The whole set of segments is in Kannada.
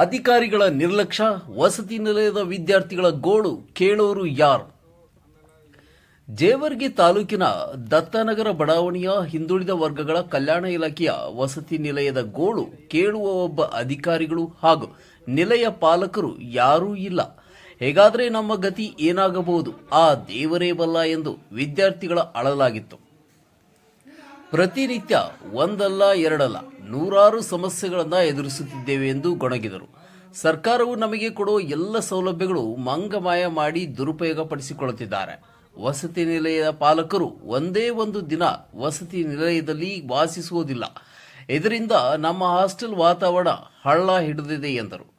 ಅಧಿಕಾರಿಗಳ ನಿರ್ಲಕ್ಷ್ಯ ವಸತಿ ನಿಲಯದ ವಿದ್ಯಾರ್ಥಿಗಳ ಗೋಳು ಕೇಳೋರು ಯಾರು? ಜೇವರ್ಗಿ ತಾಲೂಕಿನ ದತ್ತನಗರ ಬಡಾವಣೆಯ ಹಿಂದುಳಿದ ವರ್ಗಗಳ ಕಲ್ಯಾಣ ಇಲಾಖೆಯ ವಸತಿ ನಿಲಯದ ಗೋಳು ಕೇಳುವ ಒಬ್ಬ ಅಧಿಕಾರಿಗಳು ಹಾಗೂ ನಿಲಯ ಪಾಲಕರು ಯಾರೂ ಇಲ್ಲ. ಹೇಗಾದರೆ ನಮ್ಮ ಗತಿ ಏನಾಗಬಹುದು? ಆ ದೇವರೇ ಬಲ್ಲ ಎಂದು ವಿದ್ಯಾರ್ಥಿಗಳ ಅಳಲಾಗಿತ್ತು. ಪ್ರತಿನಿತ್ಯ ಒಂದಲ್ಲ ಎರಡಲ್ಲ ನೂರಾರು ಸಮಸ್ಯೆಗಳನ್ನು ಎದುರಿಸುತ್ತಿದ್ದೇವೆ ಎಂದು ಗೊಣಗಿದರು. ಸರ್ಕಾರವು ನಮಗೆ ಕೊಡುವ ಎಲ್ಲ ಸೌಲಭ್ಯಗಳು ಮಂಗಮಾಯ ಮಾಡಿ ದುರುಪಯೋಗಪಡಿಸಿಕೊಳ್ಳುತ್ತಿದ್ದಾರೆ. ವಸತಿ ನಿಲಯದ ಪಾಲಕರು ಒಂದೇ ಒಂದು ದಿನ ವಸತಿ ನಿಲಯದಲ್ಲಿ ವಾಸಿಸುವುದಿಲ್ಲ. ಇದರಿಂದ ನಮ್ಮ ಹಾಸ್ಟೆಲ್ ವಾತಾವರಣ ಹಳ್ಳ ಹಿಡಿದಿದೆ ಎಂದರು.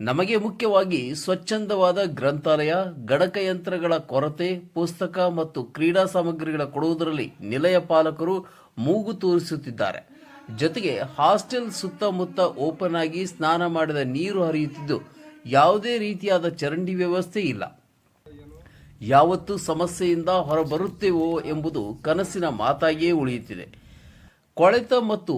ನಮಗೆ ಮುಖ್ಯವಾಗಿ ಸ್ವಚ್ಛಂದವಾದ ಗ್ರಂಥಾಲಯ ಗಣಕಯಂತ್ರಗಳ ಕೊರತೆ, ಪುಸ್ತಕ ಮತ್ತು ಕ್ರೀಡಾ ಸಾಮಗ್ರಿಗಳ ಕೊಡುವುದರಲ್ಲಿ ನಿಲಯ ಪಾಲಕರು ಮೂಗು ತೋರಿಸುತ್ತಿದ್ದಾರೆ. ಜೊತೆಗೆ ಹಾಸ್ಟೆಲ್ ಸುತ್ತಮುತ್ತ ಓಪನ್ ಆಗಿ ಸ್ನಾನ ಮಾಡಿದ ನೀರು ಹರಿಯುತ್ತಿದ್ದು, ಯಾವುದೇ ರೀತಿಯಾದ ಚರಂಡಿ ವ್ಯವಸ್ಥೆ ಇಲ್ಲ. ಯಾವತ್ತು ಸಮಸ್ಯೆಯಿಂದ ಹೊರಬರುತ್ತೇವೋ ಎಂಬುದು ಕನಸಿನ ಮಾತಾಗಿಯೇ ಉಳಿಯುತ್ತಿದೆ. ಕೊಳೆತ ಮತ್ತು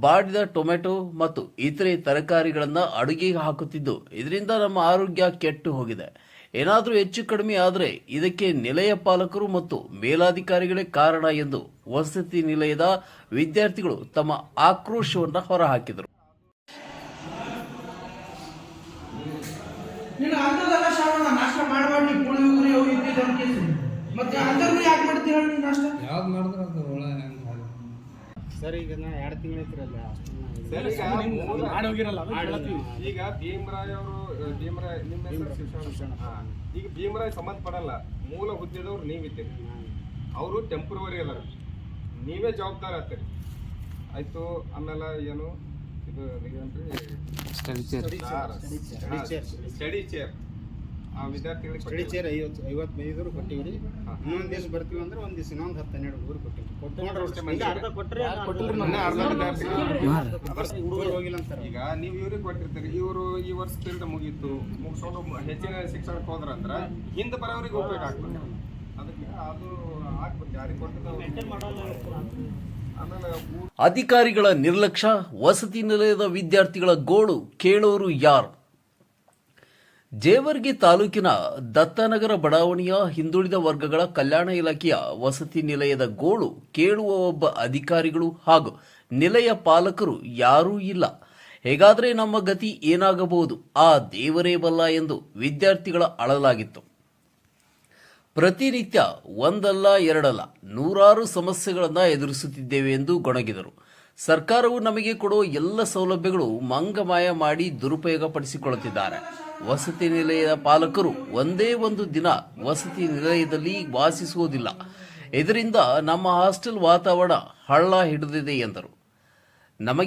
ಬಾಡಿದ ಟೊಮೆಟೊ ಮತ್ತು ಇತರೆ ತರಕಾರಿಗಳನ್ನು ಅಡುಗೆಗೆ ಹಾಕುತ್ತಿದ್ದು, ಇದರಿಂದ ನಮ್ಮ ಆರೋಗ್ಯ ಕೆಟ್ಟು ಹೋಗಿದೆ. ಏನಾದರೂ ಹೆಚ್ಚು ಕಡಿಮೆ ಆದರೆ ಇದಕ್ಕೆ ನಿಲಯ ಪಾಲಕರು ಮತ್ತು ಮೇಲಾಧಿಕಾರಿಗಳೇ ಕಾರಣ ಎಂದು ವಸತಿ ನಿಲಯದ ವಿದ್ಯಾರ್ಥಿಗಳು ತಮ್ಮ ಆಕ್ರೋಶವನ್ನು ಹೊರಹಾಕಿದರು. ಮತ್ತೆ ಯಾಕೆ ಮಾಡ್ತೀವಿ ಸರ್ ಈಗ ನಾ ಎರಡು ತಿಂಗಳು ಐತಿರಲ್ಲ ಸರ್, ಈಗ ಮೂಲ- ಮಾಡಿ ಹೋಗಿರಲ್ಲ ಅದು ಕೇಳತ್ತೀವಿ. ಈಗ ಭೀಮರಾಯ್ ಅವರು ಭೀಮರಾಯ್ ನಿಮ್ಮ ಹೆಸರು ಹಾ. ಈಗ ಭೀಮರಾಯ್ ಸಂಬಂಧಪಡಲ್ಲ ಮೂಲ ಹುದ್ದೆದವ್ರು ನೀವಿದ್ದೀರಿ ಅವರು ಟೆಂಪ್ರವರಿ ಅದಾರ. ನೀವೇ ಜವಾಬ್ದಾರ ಆಗ್ತೀರಿ. ಆಯ್ತು ಆಮೇಲೆ ಏನು ಇದು ಇದೇನ್ರಿ ಸ್ಟಡಿ ಚೇರ್ ಸ್ಟಡಿ ಚೇರ್ ಆ ವಿದ್ಯಾರ್ಥಿಗಳಿಗೆ ಸ್ಟಡಿ ಚೇರ್ ಐವತ್ತು ಮೈದೂರು ಕೊಟ್ಟಿವ್ರಿ. ಇನ್ನೊಂದು ದಿವಸ ಬರ್ತೀವಿ ಅಂದ್ರೆ ಒಂದು ದಿವಸ ಇನ್ನೊಂದು ಹತ್ತು ಹನ್ನೆರಡು ಹುಡುಗರು. ಕೊಟ್ಟಿವಿ ಕೊಟ್ಟರೆ ಈಗ ನೀವು ಇವ್ರಿಗೆ ಕೊಟ್ಟಿರ್ತೀರಿ. ಇವರು ಈ ವರ್ಷ ಪೀರಿಯಡ್ ಮುಗೀತು. ಮುಗಿಸ್ಕೊಂಡು ಹೆಚ್ಚಿನ ಶಿಕ್ಷಣಕ್ಕೆ ಹೋದ್ರ ಅಂದ್ರ ಹಿಂದೆ ಬರೋರಿಗೆ ಉಪಯೋಗ ಆಗ್ತದೆ ಅದಕ್ಕೆ ಅದು ಆಗ್ಬೇಕು ಯಾರಿಗೆ ಕೊಟ್ಟಿದ್ದು ಅಧಿಕಾರಿಗಳ ನಿರ್ಲಕ್ಷ್ಯ ವಸತಿ ನಿಲಯದ ವಿದ್ಯಾರ್ಥಿಗಳ ಗೋಳು ಕೇಳೋರು ಯಾರು? ಜೇವರ್ಗಿ ತಾಲೂಕಿನ ದತ್ತನಗರ ಬಡಾವಣೆಯ ಹಿಂದುಳಿದ ವರ್ಗಗಳ ಕಲ್ಯಾಣ ಇಲಾಖೆಯ ವಸತಿ ನಿಲಯದ ಗೋಳು ಕೇಳುವ ಒಬ್ಬ ಅಧಿಕಾರಿಗಳು ಹಾಗೂ ನಿಲಯ ಪಾಲಕರು ಯಾರೂ ಇಲ್ಲ. ಹೇಗಾದರೆ ನಮ್ಮ ಗತಿ ಏನಾಗಬಹುದು? ಆ ದೇವರೇ ಬಲ್ಲ ಎಂದು ವಿದ್ಯಾರ್ಥಿಗಳ ಅಳಲಾಗಿತ್ತು. ಪ್ರತಿನಿತ್ಯ ಒಂದಲ್ಲ ಎರಡಲ್ಲ ನೂರಾರು ಸಮಸ್ಯೆಗಳನ್ನು ಎದುರಿಸುತ್ತಿದ್ದೇವೆ ಎಂದು ಗೊಣಗಿದರು. ಸರ್ಕಾರವು ನಮಗೆ ಕೊಡುವ ಎಲ್ಲ ಸೌಲಭ್ಯಗಳು ಮಂಗಮಾಯ ಮಾಡಿ ದುರುಪಯೋಗಪಡಿಸಿಕೊಳ್ಳುತ್ತಿದ್ದಾರೆ. ವಸತಿ ನಿಲಯದ ಪಾಲಕರು ಒಂದೇ ಒಂದು ದಿನ ವಸತಿ ನಿಲಯದಲ್ಲಿ ವಾಸಿಸುವುದಿಲ್ಲ. ಇದರಿಂದ ನಮ್ಮ ಹಾಸ್ಟೆಲ್ ವಾತಾವರಣ ಹಳ್ಳ ಹಿಡಿದಿದೆ ಎಂದರು. ನಮಗೆ